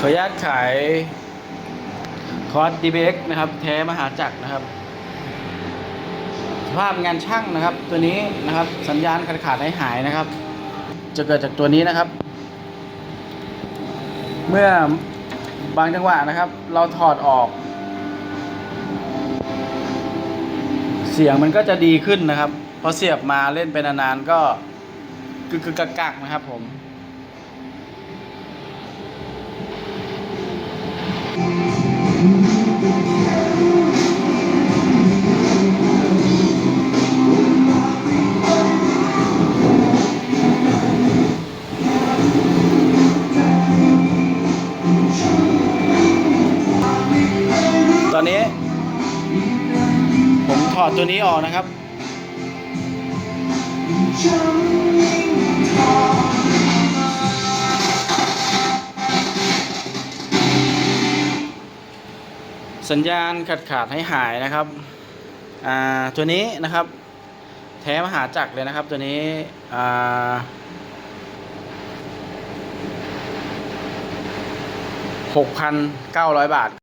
ขออนุญาตขายคอร์ส DBX นะครับแท้มหาจักรนะครับ สภาพงานช่างนะครับ ตัวนี้นะครับ สัญญาณขาดขาดหายหายนะครับ จะเกิดจากตัวนี้นะครับ เมื่อบางจังหวะนะครับ เราถอดออก เสียงมันก็จะดีขึ้นนะครับพอเสียบมาเล่นไปนานๆก็กึกกักกักๆนะครับผม ตอนนี้ ผมถอดตัวนี้ออกนะครับ สัญญาณขาดขาดให้หายนะครับอ่าตัวนี้นะครับ แท้มหาจักรเลยนะครับตัวนี้อ่าร้อยบาท